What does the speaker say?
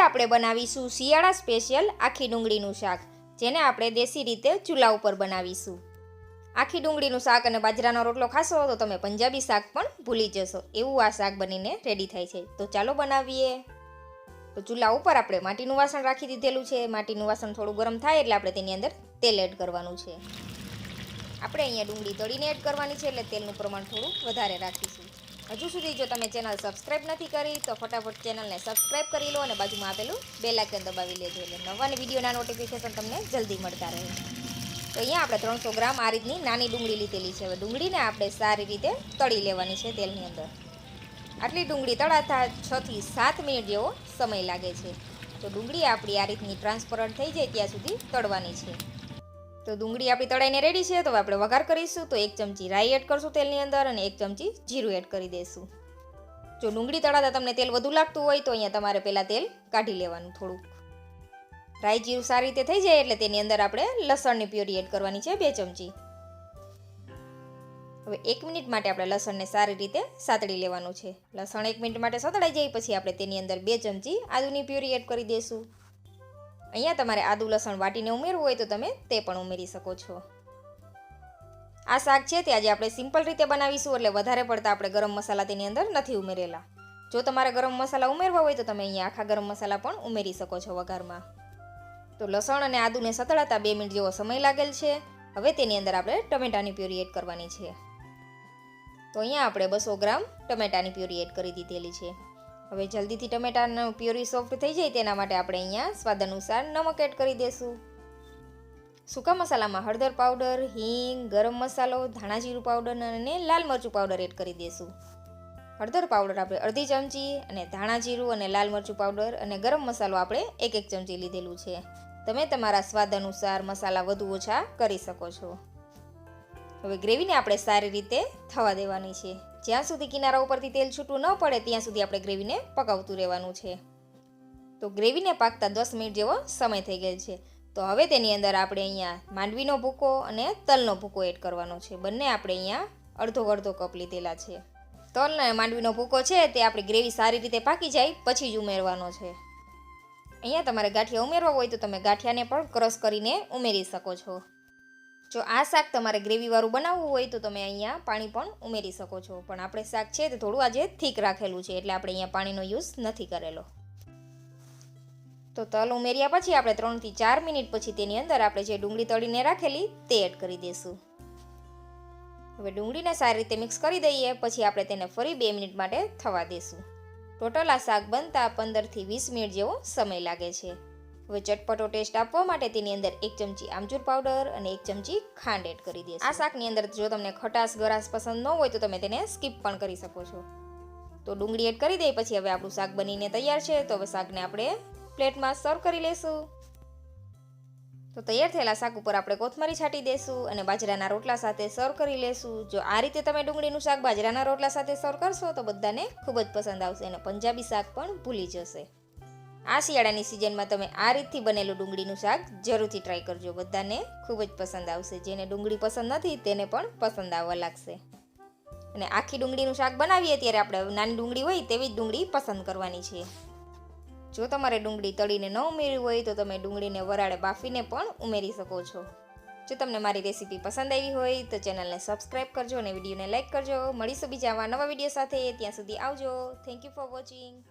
આપણે બનાવીશું શિયાળા સ્પેશિયલ આખી ડુંગળીનું શાક, જેને આપણે દેશી રીતે ચૂલા ઉપર બનાવીશું. આખી ડુંગળીનું શાક અને બાજરાનો રોટલો ખાશો તો તમે પંજાબી શાક પણ ભૂલી જશો. એવું આ શાક બનીને રેડી થાય છે. તો ચાલો બનાવીએ. તો ચૂલા ઉપર આપણે માટીનું વાસણ રાખી દીધેલું છે. માટીનું વાસણ થોડું ગરમ થાય એટલે આપણે તેની અંદર તેલ એડ કરવાનું છે. આપણે અહીંયા ડુંગળી તળીને એડ કરવાની છે એટલે તેલનું પ્રમાણ થોડું વધારે રાખીશું. હજુ સુધી જો તમે ચેનલ સબસ્ક્રાઈબ નથી કરી, તો ફટાફટ ચેનલને સબસ્ક્રાઈબ કરી લો અને બાજુમાં આપેલું આઇકન દબાવી લેજો એટલે નવા વિડીયોના નોટિફિકેશન તમને જલ્દી મળતા રહે. તો અહીંયા આપણે ત્રણસો ગ્રામ આ રીતની નાની ડુંગળી લીધેલી છે. હવે ડુંગળીને આપણે સારી રીતે તળી લેવાની છે તેલની અંદર. આટલી ડુંગળી તળાતા છથી સાત મિનિટ જેવો સમય લાગે છે. તો ડુંગળી આપણી આ રીતની ટ્રાન્સપરન્ટ થઈ જાય ત્યાં સુધી તળવાની છે. તો ડુંગળી આપણી તળાઈને રેડી છે, તો આપણે વઘાર કરીશું. તો એક ચમચી રાઈ એડ કરશું તેલની અંદર અને એક ચમચી જીરું એડ કરી દઈશું. જો ડુંગળી તળાતા તમને તેલ વધુ લાગતું હોય, તો અહીંયા તમારે પહેલાં તેલ કાઢી લેવાનું થોડુંક. રાઈ જીરું સારી રીતે થઈ જાય એટલે તેની અંદર આપણે લસણની પ્યોરી એડ કરવાની છે, બે ચમચી. હવે એક મિનિટ માટે આપણે લસણને સારી રીતે સાતળી લેવાનું છે. લસણ એક મિનિટ માટે સતળાઈ જાય, પછી આપણે તેની અંદર બે ચમચી આદુની પ્યોરી એડ કરી દઈશું. અહીંયા તમારે આદુ લસણ વાટીને ઉમેરવું હોય તો તમે તે પણ ઉમેરી શકો છો. આ શાક છે તે આજે આપણે સિમ્પલ રીતે બનાવીશું એટલે વધારે પડતા આપણે ગરમ મસાલા તેની અંદર નથી ઉમેરેલા. જો તમારે ગરમ મસાલા ઉમેરવા હોય તો તમે અહીંયા આખા ગરમ મસાલા પણ ઉમેરી શકો છો વઘારમાં. તો લસણ અને આદુને સતળાતા બે મિનિટ જેવો સમય લાગેલ છે. હવે તેની અંદર આપણે ટમેટાની પ્યુરી એડ કરવાની છે. તો અહીંયા આપણે બસો ગ્રામ ટમેટાની પ્યુરી એડ કરી દીધેલી છે. હવે જલ્દીથી ટમેટાનું પ્યુરી સોફ્ટ થઈ જાય તેના માટે આપણે અહીંયા સ્વાદ અનુસાર નમક એડ કરી દઈશું સૂકા મસાલામાં હળદર પાવડર, હિંગ, ગરમ મસાલો ધાણા જીરું પાવડર અને લાલ મરચું પાવડર એડ કરી દઈશું હળદર પાવડર આપણે અડધી ચમચી, અને ધાણા જીરું અને લાલ મરચું પાવડર અને ગરમ મસાલો આપણે એક એક ચમચી લીધેલું છે. તમે તમારા સ્વાદ અનુસાર મસાલા વધુ ઓછા કરી શકો છો. હવે ગ્રેવીને આપણે સારી રીતે થવા દેવાની છે. જ્યાં સુધી કિનારા ઉપરથી તેલ છૂટું ન પડે, ત્યાં સુધી આપણે ગ્રેવીને પકાવતું રહેવાનું છે. તો ગ્રેવીને પાકતા દસ મિનિટ જેવો સમય થઈ ગયેલ છે. તો હવે તેની અંદર આપણે અહીંયા માંડવીનો ભૂકો અને તલનો ભૂકો એડ કરવાનો છે. બંને આપણે અહીંયા અડધો અડધો કપ લીધેલા છે. તલ અને માંડવીનો ભૂકો છે તે આપણી ગ્રેવી સારી રીતે પાકી જાય, પછી જ ઉમેરવાનો છે. અહીંયા તમારે ગાંઠિયા ઉમેરવા હોય તો તમે ગાંઠિયાને પણ ક્રશ કરીને ઉમેરી શકો છો. જો આ શાક તમારે ગ્રેવીવાળું બનાવવું હોય તો તમે અહીંયા પાણી પણ ઉમેરી શકો છો. પણ આપણે શાક છે તે થોડું આજે થીક રાખેલું છે એટલે આપણે અહીંયા પાણીનો યુઝ નથી કરેલો. તો તલ ઉમેર્યા પછી આપણે ત્રણથી ચાર મિનિટ પછી તેની અંદર આપણે જે ડુંગળી તળીને રાખેલી તે એડ કરી દઈશું. હવે ડુંગળીને સારી રીતે મિક્સ કરી દઈએ પછી આપણે તેને ફરી બે મિનિટ માટે થવા દઈશું. ટોટલ આ શાક બનતા પંદરથી વીસ મિનિટ જેવો સમય લાગે છે. હવે ચટપટો ટેસ્ટ આપવા માટે તેની અંદર એક ચમચી આમચૂર પાવડર અને એક ચમચી ખાંડ એડ કરી દઈશું આ શાકની અંદર જો તમને ખટાશ, ગરાશ પસંદ ન હોય તો તમે તેને સ્કીપ પણ કરી શકો છો. તો ડુંગળી એડ કરી દઈએ પછી હવે આપણું શાક બનીને તૈયાર છે. તો હવે શાકને આપણે પ્લેટમાં સર્વ કરી લેશું. તો તૈયાર થયેલા શાક ઉપર આપણે કોથમરી છાંટી દઈશું અને બાજરાના રોટલા સાથે સર્વ કરી લેશું. જો આ રીતે તમે ડુંગળીનું શાક બાજરાના રોટલા સાથે સર્વ કરશો તો બધાને ખૂબ જ પસંદ આવશે અને પંજાબી શાક પણ ભૂલી જશે. આ શિયાળાની સિઝનમાં તમે આ રીતથી બનેલું ડુંગળીનું શાક જરૂરથી ટ્રાય કરજો. બધાને ખૂબ જ પસંદ આવશે. જેને ડુંગળી પસંદ નથી, તેને પણ પસંદ આવવા લાગશે. અને આખી ડુંગળીનું શાક બનાવીએ ત્યારે આપણે નાની ડુંગળી હોય તેવી જ ડુંગળી પસંદ કરવાની છે. જો તમારે ડુંગળી તળીને ન ઉમેરવી હોય, તો તમે ડુંગળીને વરાળે બાફીને પણ ઉમેરી શકો છો. જો તમને મારી રેસીપી પસંદ આવી હોય, તો ચેનલને સબસ્ક્રાઈબ કરજો અને વિડીયોને લાઇક કરજો. મળીશું બીજા આવા નવા વીડિયો સાથે. ત્યાં સુધી આવજો. Thank you for watching